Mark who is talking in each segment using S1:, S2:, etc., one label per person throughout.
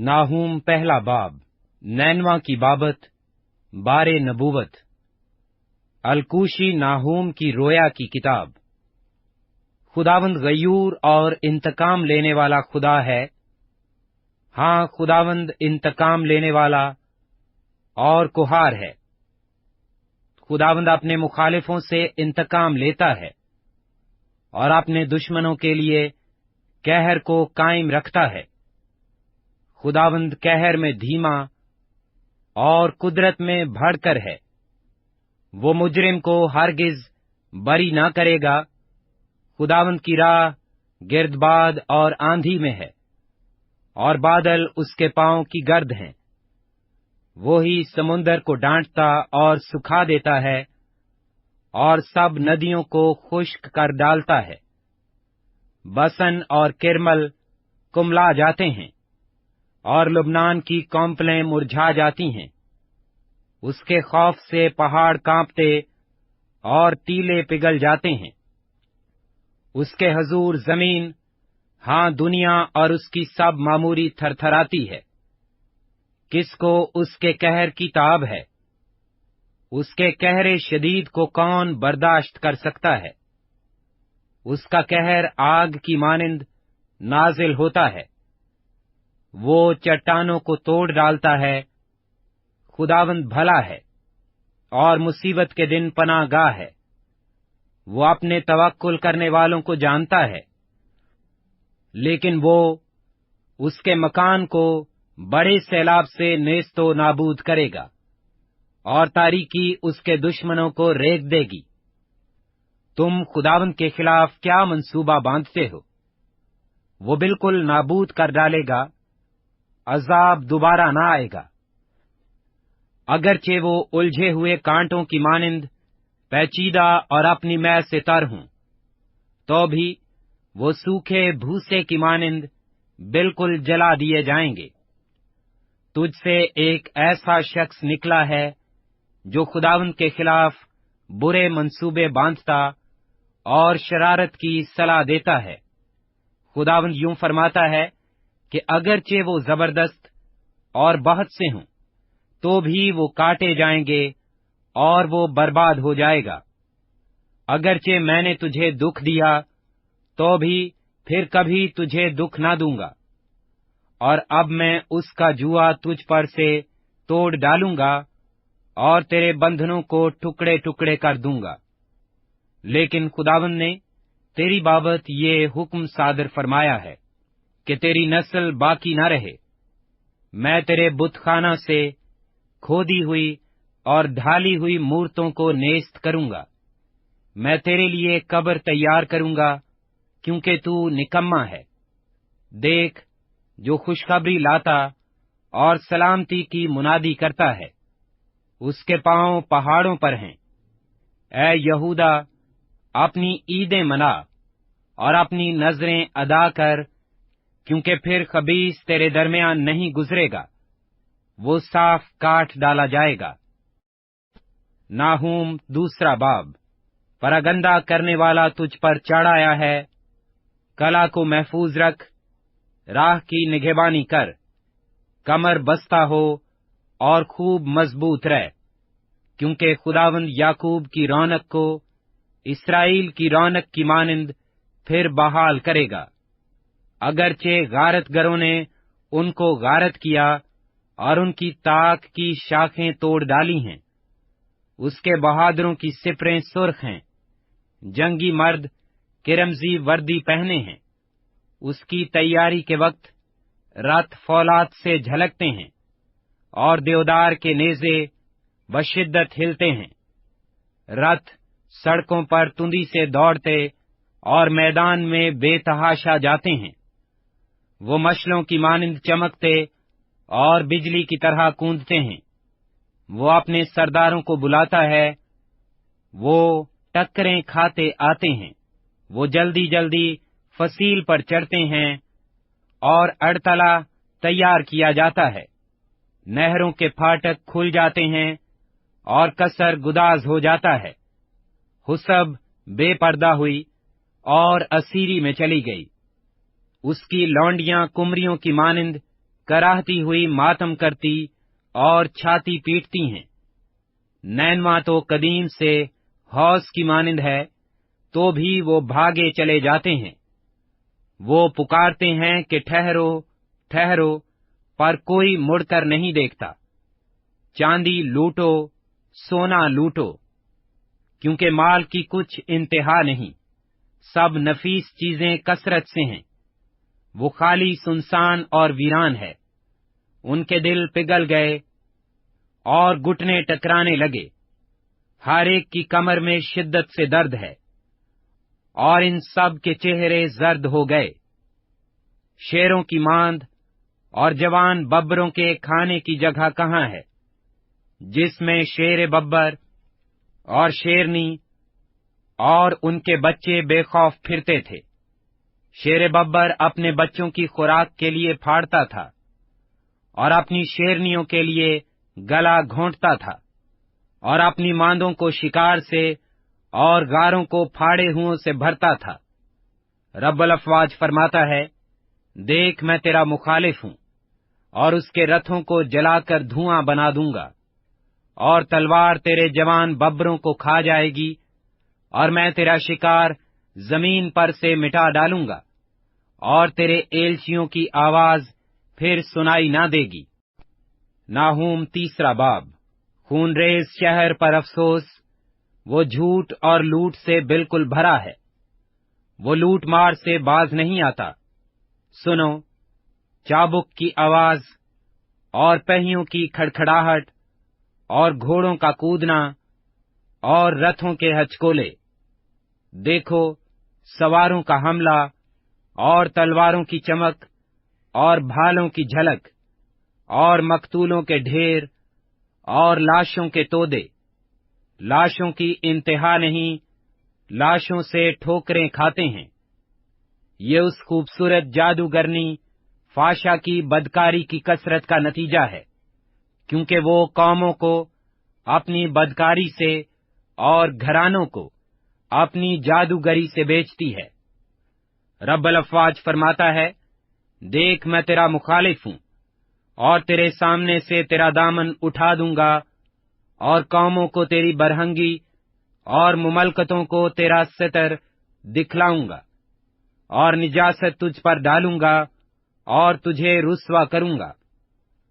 S1: नाहूम पहला बाब, नैनवा की बाबत, बारे नबूवत। अलकूशी नाहूम की रोया की किताब। खुदावंद गयूर और इंतकाम लेने वाला खुदा है। हाँ खुदावंद इंतकाम लेने वाला और कुहार है। खुदावंद अपने मुखालिफों से इंतकाम लेता है और अपने दुश्मनों के लिए कहर को कायम रखता है। खुदावंद कहर में धीमा और कुदरत में भड़कर है। वो मुजरिम को हरगिज बरी न करेगा। खुदावंद की राह गिरदबाद और आंधी में है और बादल उसके पाँव की गर्द हैं। वो ही समुन्दर को डांटता और सुखा देता है और सब नदियों को खुश्क कर डालता है। बसन और किरमल कुमला जाते हैं। और लुबनान की कौंपलें मुरझा जाती हैं। उसके खौफ से पहाड़ कांपते और टीले पिघल जाते हैं। उसके हजूर ज़मीन हाँ दुनिया और उसकी सब मामूरी थरथराती है। किसको उसके कहर की ताब है? उसके कहरे शदीद को कौन बर्दाश्त कर सकता है? उसका कहर आग की मानिंद नाजिल होता है। वो चट्टानों को तोड़ डालता है। खुदावंद भला है और मुसीबत के दिन पनागाह है। वो अपने तवक्कुल करने वालों को जानता है, लेकिन वो उसके मकान को बड़े सैलाब से नेस्तो नाबूद करेगा और तारीकी उसके दुश्मनों को रेग देगी। तुम खुदावंद के खिलाफ क्या मंसूबा बांधते हो? वो बिल्कुल नाबूद कर डालेगा अजाब दोबारा न आएगा। अगरचे वो उलझे हुए कांटों की मानिंद, पैचीदा और अपनी मै से तर हूँ। तो भी वो सूखे भूसे की मानिंद बिल्कुल जला दिए जाएँगे। तुझसे एक ऐसा शख्स निकला है जो खुदावंद के खिलाफ बुरे मंसूबे बांधता और शरारत की सलाह देता है। खुदावंद यूँ फरमाता है कि अगरचे वो ज़बरदस्त और बहुत से हों तो भी वो काटे जाएँगे और वो बर्बाद हो जाएगा। अगरचे मैंने तुझे दुख दिया तो भी फिर कभी तुझे दुख ना दूँगा। और अब मैं उसका जुआ तुझ पर से तोड़ डालूँगा और तेरे बंधनों को टुकड़े टुकड़े कर दूँगा। लेकिन खुदावन ने तेरी बाबत ये हुक्म सादर फरमाया है। कि तेरी नस्ल बाकी न रहे। मैं तेरे बुतखाना से खोदी हुई और ढाली हुई मूर्तों को नेस्त करूँगा। मैं तेरे लिए कब्र तैयार करूँगा, क्योंकि तू निकम्मा है। देख, जो खुशखबरी लाता और सलामती की मुनादी करता है, उसके पाँव पहाड़ों पर हैं। ए यहूदा, अपनी ईदें मना और अपनी नज़रें अदा कर क्योंकि फिर खबीस तेरे दरमियान नहीं गुजरेगा। वो साफ़ काट डाला जाएगा। नाहूम दूसरा बाब। परागंदा करने वाला तुझ पर चढ़ आया है। कला को महफूज रख। राह की निगेबानी कर। कमर बस्ता हो और खूब मज़बूत रह। क्योंकि खुदावंद याकूब की रौनक को, इसराइल की रौनक की मानिंद फिर बहाल करेगा। अगरचे गारत गरों ने उनको गारत किया और उनकी ताक की शाखें तोड़ डाली हैं। उसके बहादुरों की सिपरें सुर्ख हैं। जंगी मर्द किरमजी वर्दी पहने हैं। उसकी तैयारी के वक्त रथ फौलाद से झलकते हैं और देवदार के नेजे बशिद्दत हिलते हैं। रथ सड़कों पर तुंदी से दौड़ते और मैदान में बेतहाशा जाते हैं। वो मछलों की मानिंद चमकते और बिजली की तरह कूदते हैं। वो अपने सरदारों को बुलाता है, वो टक्करें खाते आते हैं, वो जल्दी जल्दी फसील पर चढ़ते हैं और अड़तला तैयार किया जाता है। नहरों के फाटक खुल जाते हैं और कसर गुदाज हो जाता है। हुसब बेपर्दा हुई और असीरी में चली गई। उसकी लौंडियाँ कुमरियों की मानिंद कराहती हुई मातम करती और छाती पीटती हैं। नैनवा तो कदीम से हौस की मानिंद है तो भी वो भागे चले जाते हैं। वो पुकारते हैं कि ठहरो ठहरो, पर कोई मुड़कर नहीं देखता। चांदी लूटो, सोना लूटो, क्योंकि माल की कुछ इंतहा नहीं। सब नफीस चीज़ें कसरत से हैं। वो खाली सुनसान और वीरान है। उनके दिल पिघल गए और घुटने टकराने लगे। हर एक की कमर में शिद्दत से दर्द है और इन सब के चेहरे जर्द हो गए। शेरों की मांद और जवान बब्बरों के खाने की जगह कहाँ है, जिसमें शेर बब्बर और शेरनी और उनके बच्चे बेखौफ फिरते थे। शेर बब्बर अपने बच्चों की खुराक के लिए फाड़ता था और अपनी शेरनियों के लिए गला घोंटता था और अपनी मांदों को शिकार से और गारों को फाड़े हुओं से भरता था। रब्बल अफवाज फरमाता है, देख मैं तेरा मुखालिफ हूँ और उसके रथों को जलाकर धुआँ बना दूँगा और तलवार तेरे जवान बब्बरों को खा जाएगी और मैं तेरा शिकार ज़मीन पर से मिटा डालूँगा, और तेरे एलचियों की आवाज़ फिर सुनाई ना देगी। नाहूम तीसरा बाब। खूनरेज शहर पर अफसोस, वो झूठ और लूट से बिल्कुल भरा है। वो लूट मार से बाज नहीं आता। सुनो, चाबुक की आवाज़ और पहियों की खड़खड़ाहट और घोड़ों का कूदना और रथों के हचकोले। देखो सवारों का हमला, और तलवारों की चमक, और भालों की झलक, और मकतूलों के ढेर, और लाशों के तोदे। लाशों की इंतहा नहीं, लाशों से ठोकरें खाते हैं। ये उस खूबसूरत जादूगरनी, फाशा की बदकारी की कसरत का नतीजा है, क्योंकि वो कौमों को, अपनी बदकारी से, और घरानों को अपनी जादूगरी से बेचती है। रब्बल अफवाज फरमाता है, देख मैं तेरा मुखालिफ हूँ, और तेरे सामने से तेरा दामन उठा दूँगा, और कौमों को तेरी बरहंगी और मुमलकतों को तेरा सतर दिखलाऊँगा, और निजासत तुझ पर डालूँगा, और तुझे रुस्वा करूँगा।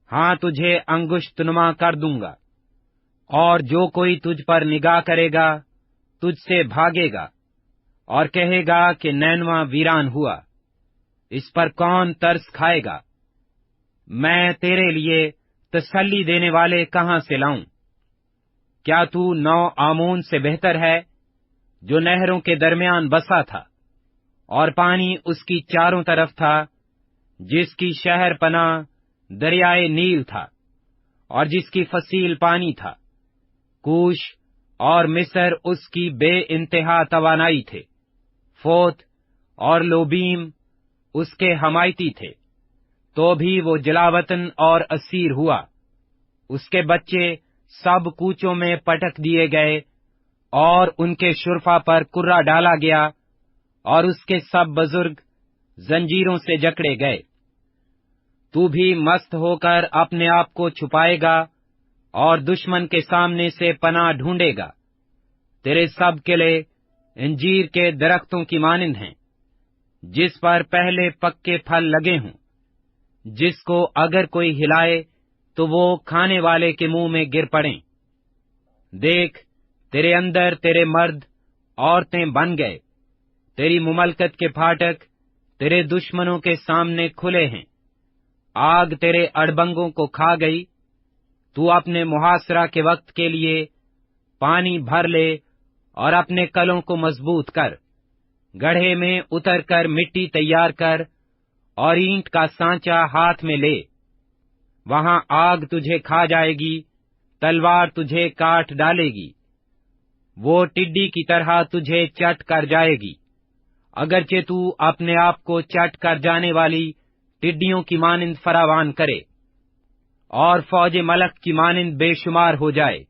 S1: हाँ तुझे अंगुश्तनुमा कर दूँगा, और जो कोई तुझ पर निगाह करेगा तुझसे भागेगा और कहेगा कि नैनवा वीरान हुआ। इस पर कौन तरस खाएगा? मैं तेरे लिए तसल्ली देने वाले कहाँ से लाऊं? क्या तू नौ आमून से बेहतर है जो नहरों के दरमियान बसा था और पानी उसकी चारों तरफ़ था, जिसकी शहर पना दरियाए नील था और जिसकी फसील पानी था? कूश और मिसर उसकी बे इंतहा तवानाई थे। फोत और लोबीम उसके हमायती थे। तो भी वो जलावतन और असीर हुआ। उसके बच्चे सब कूचों में पटक दिए गए और उनके शुरफा पर कुर्रा डाला गया और उसके सब बुज़ुर्ग जंजीरों से जकड़े गए। तू भी मस्त होकर अपने आप को छुपाएगा और दुश्मन के सामने से पनाह ढूंढेगा। तेरे सब किले इंजीर के दरख्तों की मानिंद हैं, जिस पर पहले पक्के फल लगे हों। जिसको अगर कोई हिलाए तो वो खाने वाले के मुँह में गिर पड़े। देख, तेरे अंदर तेरे मर्द, औरतें बन गए। तेरी मुमलकत के फाटक तेरे दुश्मनों के सामने खुले हैं। आग तेरे अड़बंगों को खा गई तू अपने मुहासरा के वक्त के लिए पानी भर ले और अपने कलों को मज़बूत कर। गढ़े में उतर कर मिट्टी तैयार कर और ईंट का सांचा हाथ में ले। वहाँ आग तुझे खा जाएगी, तलवार तुझे काट डालेगी, वो टिड्डी की तरह तुझे चट कर जाएगी। अगरचे तू अपने आप को चट कर जाने वाली टिड्डियों की मानिंद फरावान करे। और फौज मलक की मानिंद बेशुमार हो जाए।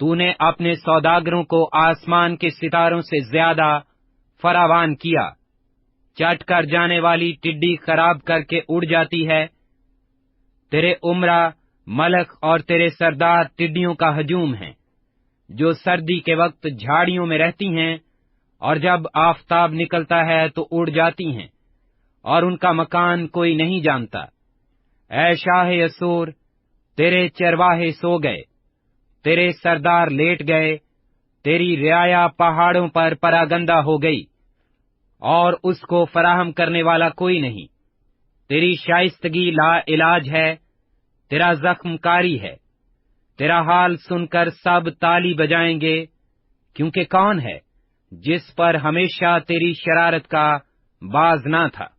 S1: तूने अपने सौदागरों को आसमान के सितारों से ज़्यादा फरावान किया। चट कर जाने वाली टिड्डी खराब करके उड़ जाती है। तेरे उमरा, मलक और तेरे सरदार टिड्डियों का हजूम है, जो सर्दी के वक्त झाड़ियों में रहती हैं और जब आफताब निकलता है तो उड़ जाती हैं, और उनका मकान कोई नहीं जानता। ऐ शाह यसोर, तेरे चरवाहे सो गए। तेरे सरदार लेट गए, तेरी रियाया पहाड़ों पर परागंदा हो गई, और उसको फराहम करने वाला कोई नहीं। तेरी शाइस्तगी ला इलाज है, तेरा जख्मकारी है। तेरा हाल सुनकर सब ताली बजाएँगे, क्योंकि कौन है जिस पर हमेशा तेरी शरारत का बाज ना था।